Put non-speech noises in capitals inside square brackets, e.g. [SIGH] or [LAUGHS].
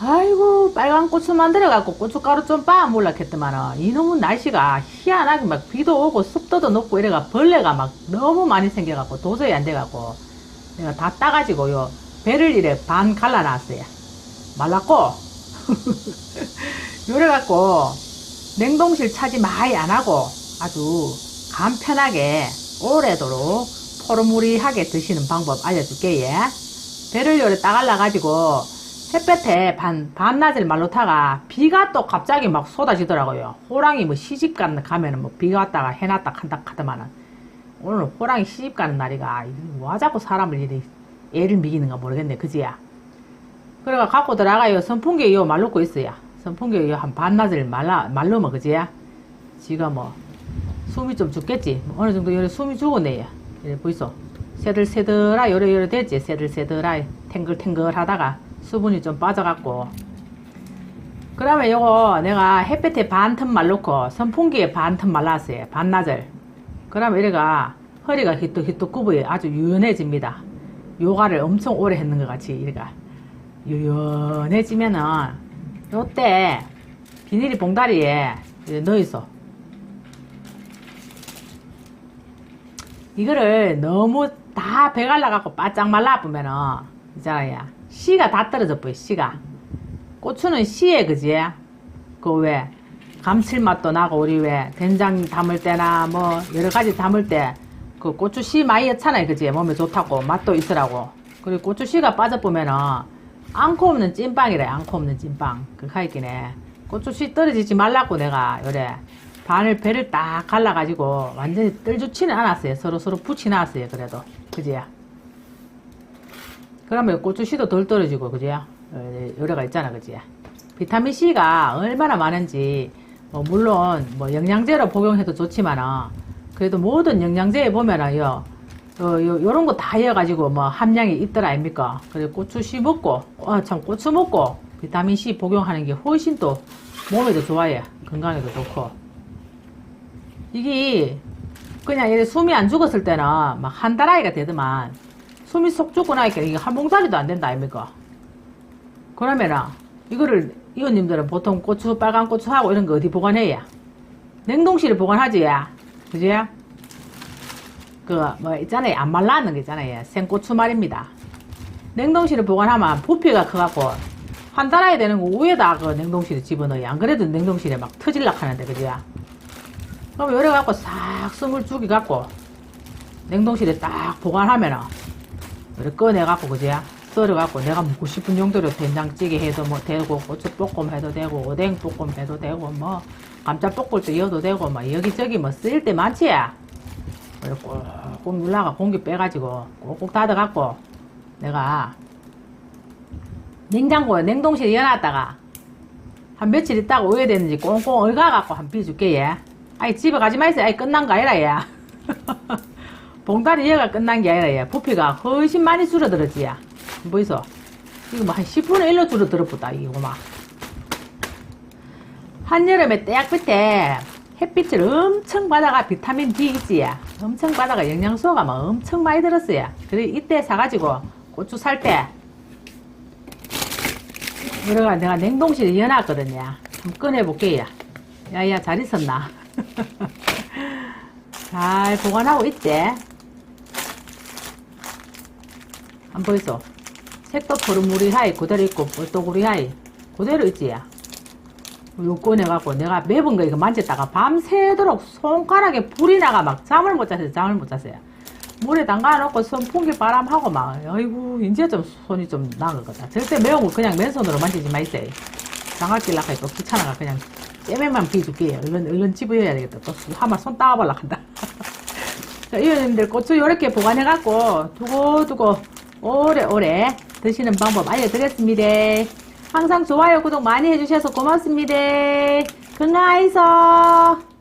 아이고 빨간 고추 만들어갖고 고춧가루 좀 빻아 몰랐겠더만은 이놈은 날씨가 희한하게 막 비도 오고 습도도 높고 이래가 벌레가 막 너무 많이 생겨갖고 도저히 안 돼갖고 내가 다 따가지고 요 배를 이래 반 갈라놨어요 말랐고 [LAUGHS] 요래갖고 냉동실 차지 많이 안 하고 아주 간편하게 오래도록 포르무리하게 드시는 방법 알려줄게 예. 배를 요래 따갈라가지고 햇볕에 반, 반낮을 말로 타가 비가 또 갑자기 막 쏟아지더라고요. 호랑이 뭐 시집 가는 가면은 뭐 비가 왔다가 해놨다 한다 하더만은 오늘 호랑이 시집 가는 날이가 와 자꾸 사람을 이리 애를 미기는가 모르겠네 그지야. 그래가 갖고 들어가요 선풍기 요 말놓고 있어요. 선풍기 요한 반낮을 말라 말르면 그지야. 지가 뭐 숨이 좀 죽겠지. 뭐 어느 정도 요래 숨이 죽었네요. 이래 보이소. 새들새들아 요래 요래 됐지. 새들새들아 탱글탱글 하다가 수분이 좀 빠져갖고 그러면 요거 내가 햇볕에 반 틈 말놓고 선풍기에 반 틈 말랐어요. 반나절. 그러면 이래가 허리가 히뚝히뚝 굽어요. 아주 유연해집니다. 요가를 엄청 오래 했는 것 같이 이래가 유연해지면은 요때 비닐이 봉다리에 넣어있어. 이거를 너무 다 배갈라갖고 바짝 말라보면은 있잖아요. 씨가 다 떨어져 보여 씨가. 고추는 씨에 그지? 그 왜 감칠맛도 나고 우리 왜 된장 담을 때나 뭐 여러 가지 담을 때 그 고추 씨 많이 넣잖아요 그지? 몸에 좋다고 맛도 있으라고. 그리고 고추 씨가 빠져보면은 앙코 없는 찐빵이래 앙코 없는 찐빵 있긴 해. 고추 씨 떨어지지 말라고 내가 요래 반을 배를 딱 갈라가지고 완전히 떨좋지는 않았어요. 서로 서로 붙이놨어요. 그래도 그지? 그러면 고추씨도 덜 떨어지고 그지요? 어, 요래가 있잖아 그지? 비타민 C가 얼마나 많은지 뭐 물론 뭐 영양제로 복용해도 좋지만은 그래도 모든 영양제에 보면은 요, 어, 요 요런 거다 해가지고 뭐 함량이 있더라 아닙니까? 그래 고추 씨 먹고 아 참 고추 먹고 비타민 C 복용하는 게 훨씬 또 몸에도 좋아요 건강에도 좋고 이게 그냥 이래 숨이 안 죽었을 때는 막 한 달 아이가 되더만 숨이 속 죽고 나니까 이게 한 봉다리도 안 된다 아닙니까? 그러면은 이거를 이웃님들은 보통 고추 빨간 고추하고 이런 거 어디 보관해야? 냉동실에 보관하지 야 그지? 그 뭐 있잖아요 안 말라는 거 있잖아요 생고추 말입니다 냉동실에 보관하면 부피가 커갖고 한 달 아이 되는 거 위에다 그 냉동실에 집어넣어요 안 그래도 냉동실에 막 터질락 하는데 그지? 그럼 요래 갖고 싹 숨을 죽이 갖고 냉동실에 딱 보관하면은 이렇게 꺼내갖고 그지? 썰어갖고 내가 먹고 싶은 용도로 된장찌개 해도 뭐 되고 고추볶음 해도 되고 오뎅 볶음 해도 되고 뭐 감자볶을 때 이어도 되고 뭐 여기저기 뭐 쓰일 때 많지? 이렇게 꾹꾹 눌러가 공기 빼가지고 꼭꼭 닫아갖고 내가 냉장고에 냉동실에 열어놨다가 한 며칠 있다가 오게 됐는지 꽁꽁 얼가갖고 한 비줄게 얘. 아이 집에 가지 마이세. 아이 끝난 거 아니라 얘. [LAUGHS] 봉다리 얘가 끝난 게 아니라 얘. 부피가 훨씬 많이 줄어들었지 야. 보이소? 이거 뭐 한 10분의 1로 줄어들었다 이거 막. 한여름에 떼약볕에 햇빛을 엄청 받아가 비타민 D 있지 야. 엄청 받아가 영양소가 막 엄청 많이 들었어요. 그래 이때 사가지고 고추 살때 그래가 내가 냉동실에 넣어놨거든요. 한번 꺼내볼게요. 야야 잘 있었나? [LAUGHS] 잘 보관하고 있지? 안 보이소? 색도 포르무리하이 그대로 있고 뻘또구리 하이 그대로 있지? 야. 요 꺼내갖고 내가 매번 거 이거 만졌다가 밤새도록 손가락에 불이 나가 막 잠을 못 잤어요. 잠을 못 잤어요. 물에 담가놓고 선풍기 바람하고 막 아이고 이제 좀 손이 좀 나은 거다. 절대 매운 거 그냥 맨손으로 만지지 마이세요. 장갑 끼려고 하니까 귀찮아가 그냥 째매만 비줄게요. 얼른 얼른 집어야 되겠다. 또 한번 손 따와볼라 한다. [LAUGHS] 자, 이원님들 고추 요렇게 보관해갖고 두고두고 오래오래 드시는 방법 알려드렸습니다. 항상 좋아요, 구독 많이 해주셔서 고맙습니다. 건강하이소.